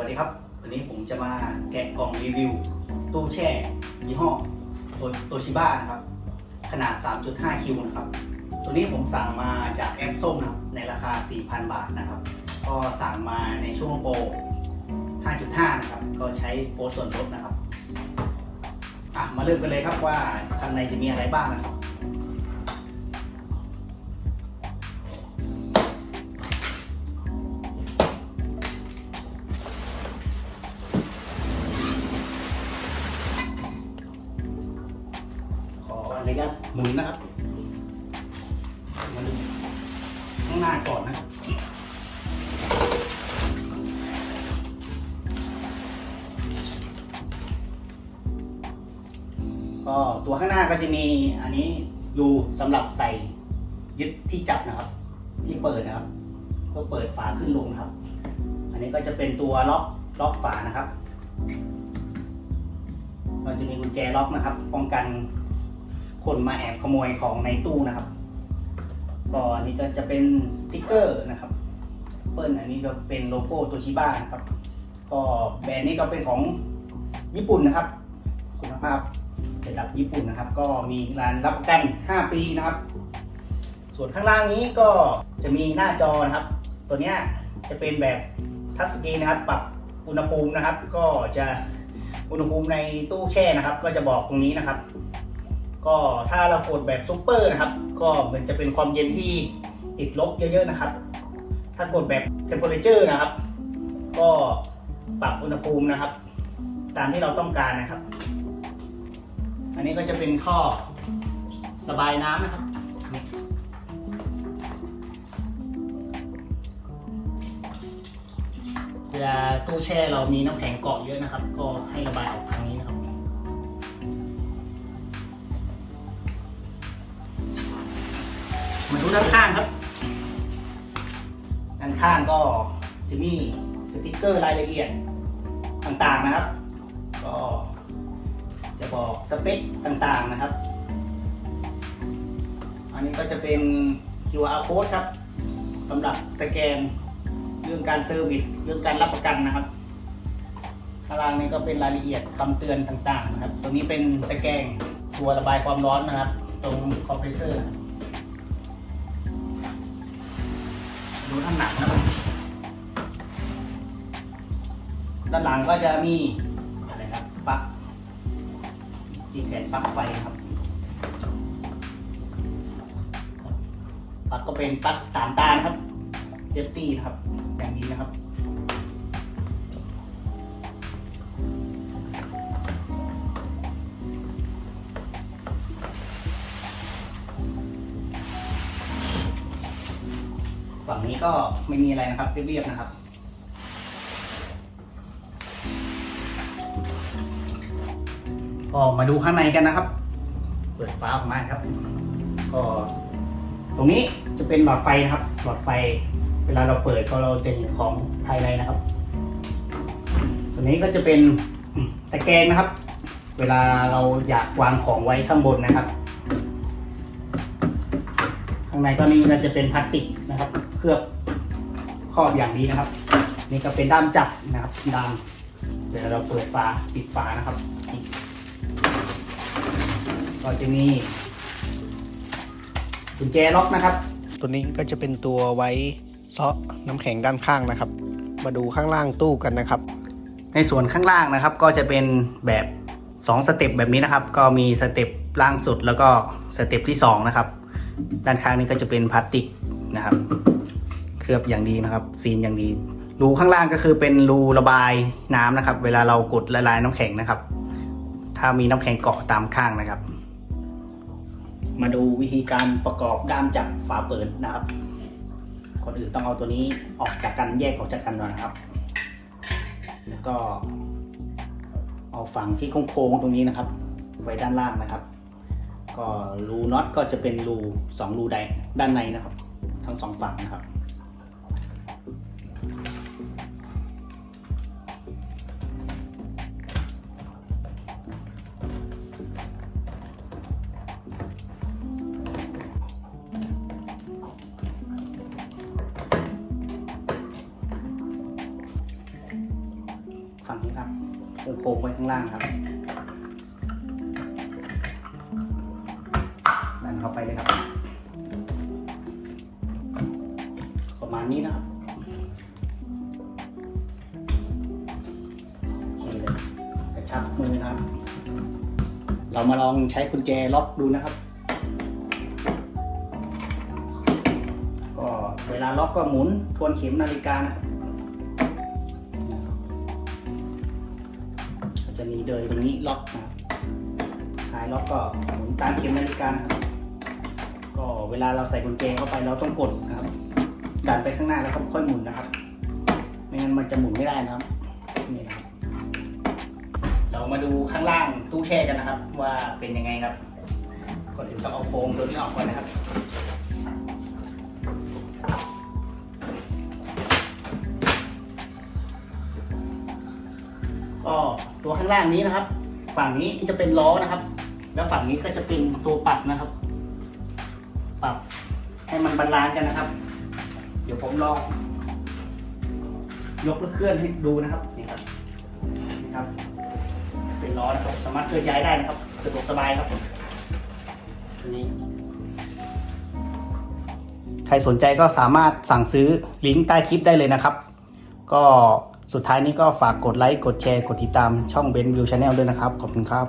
สวัสดีครับวันนี้ผมจะมาแกะกล่องรีวิว ตู้แช่ยี่ห้อโตชิบ้านะครับ ขนาด 3.5 คิวนะครับ ตัวนี้ผมสั่งมาจากแอปส้มนะครับในราคา 4,000 บาทนะครับ ก็สั่งมาในช่วงโปร 5.5 นะครับ ก็ใช้โค้ดส่วนลดนะครับ อะ มาเริ่มกันเลยครับว่าข้างในจะมีอะไรบ้างนะครับ อนุญาตหมุนนะครับมาดูข้างหน้าก่อนนะครับก็ตัวข้างหน้าก็จะมีอันนี้รูสำหรับใส่ยึดที่จับนะครับ ที่เปิดนะครับ ก็เปิดฝาขึ้นลงครับ อันนี้ก็จะเป็นตัวล็อกล็อกฝานะครับเราจะมีกุญแจล็อกนะครับ ป้องกัน คนมาแอบขโมยของในตู้นะครับก็อันนี้ก็จะเป็นสติกเกอร์นะครับเปิ้ลอันนี้ก็เป็นโลโก้โตชิบ้านะครับ ก็แบรนด์นี้ก็เป็นของญี่ปุ่นนะครับ คุณภาพระดับญี่ปุ่นนะครับ ก็มีร้านรับประกัน 5 ปีนะครับ ส่วนข้างล่างนี้ก็จะมีหน้าจอนะครับ ตัวนี้จะเป็นแบบทัชสกรีนนะครับ ปรับอุณหภูมินะครับ ก็จะอุณหภูมิในตู้แช่นะครับ ก็จะบอกตรงนี้นะครับ ก็ถ้าเรากดแบบซุปเปอร์นะครับ ก็มันจะเป็นความเย็นที่ติดลบเยอะๆนะครับ ถ้ากดแบบเทมเพอเรเจอร์นะครับ ก็ปรับอุณหภูมินะครับ ตามที่เราต้องการนะครับ อันนี้ก็จะเป็นท่อระบายน้ำนะครับเวลาตู้แช่เรามีน้ำแข็งเกาะเยอะนะครับ ก็ให้ระบายออกทา มาดูด้านข้างครับ ด้านข้างก็จะมีสติกเกอร์รายละเอียดต่างๆนะครับ ก็จะบอกสเปคต่างๆนะครับ อันนี้ก็จะเป็น QR code ครับสำหรับสแกนเรื่องการเซอร์วิสเรื่องการรับประกันนะครับข้างล่างนี้ก็เป็นรายละเอียดคำเตือนต่างๆนะครับ ตรงนี้เป็นตะแกรงตัวระบายความร้อนนะครับ ตรงคอมเพรสเซอร์ ดูน้ำหนักนะครับด้านหลังก็จะมีอะไรครับปลั๊กที่แขนปลั๊กไฟครับปลั๊กก็เป็นปลั๊กสามตานะครับเซฟตี้นะครับอย่างนี้นะครับ ฝั่งนี้ก็ไม่มีอะไรนะครับ เรียบๆนะครับ ก็มาดูข้างในกันนะครับ เปิดฟ้าออกมาครับ ก็ ตรงนี้จะเป็นหลอดไฟนะครับ หลอดไฟ เวลาเราเปิดก็เราจะเห็นของภายในนะครับตัวนี้ก็จะเป็นตะแกรงนะครับ เวลาเราอยากวางของไว้ข้างบนนะครับ ข้างในก็นี่ก็จะเป็นพลาสติกนะครับ เคลือบครอบอย่างดีนะครับ นี่ก็เป็นด้ามจับนะครับด้ามเดี๋ยวเราเปิดฝาปิดฝานะครับนี่ก็จะมีกุญแจล็อกนะครับ ตัวนี้ก็จะเป็นตัวไว้ซาะน้ำแข็งด้านข้างนะครับ มาดูข้างล่างตู้กันนะครับ ในส่วนข้างล่างนะครับ ก็จะเป็นแบบ2สเต็ปแบบนี้นะครับ ก็มีสเต็ปล่างสุดแล้วก็สเต็ปที่2นะครับ ด้านข้างนี้ก็จะเป็นพลาสติกนะครับเค ลือบอย่างดีนะครับ ซีนอย่างดี รูข้างล่างก็คือเป็นรูระบายน้ำนะครับ เวลาเรากดละลายน้ำแข็งนะครับ ถ้ามีน้ำแข็งเกาะตามข้างนะครับ มาดูวิธีการประกอบด้ามจับฝาเปิดนะครับคนอื่นต้องเอาตัวนี้ออกจากกันแยกออกจากกันก่อนนะครับ แล้วก็ เอาฝั่งที่โค้งๆตรงนี้นะครับ ไว้ด้านล่างนะครับก็รูน็อตก็จะเป็นรูสองรูใดด้านในนะครับ ทั้งสองฝั่งนะครับ ฝั่งนี้ครับโค้งไว้ข้างล่างครับดันเข้าไปเลยครับ ประมาณนี้นะครับ เรามาลองใช้กุญแจล็อกดูนะครับ ก็เวลาล็อกก็หมุนทวนเข็มนาฬิกานะครับก็จะมีเดยตรงนี้ล็อกนะครับหายล็อกก็หมุนตามเข็มนาฬิกานะครับก็เวลาเราใส่กุญแจเข้าไปเราต้องกดนะครับ ดันไปข้างหน้าแล้วก็ค่อยหมุนนะครับ ไม่งั้นมันจะหมุนไม่ได้นะครับ ดูข้างล่างตู้แช่กันนะครับ ว่าเป็นยังไงครับก่อนอื่นต้องเอาโฟมตัวนี้ออกก่อนนะครับก็ตัวข้างล่างนี้นะครับ ฝั่งนี้จะเป็นล้อนะครับ แล้วฝั่งนี้ก็จะเป็นตัวปรับนะครับ ปรับให้มันบาลานซ์กันนะครับ เดี๋ยวผมลองยกและเคลื่อนให้ดูนะครับนี่ครับนี่ครับ เป็นล้อนะครับ สามารถเคลื่อนย้ายได้นะครับสะดวกสบายครับนี่ใครสนใจก็สามารถสั่งซื้อลิงก์ใต้คลิปได้เลยนะครับ ก็สุดท้ายนี้ก็ฝากกดไลค์ กดแชร์ กดติดตามช่องเบนวิวชาแนลด้วยนะครับ ขอบคุณครับ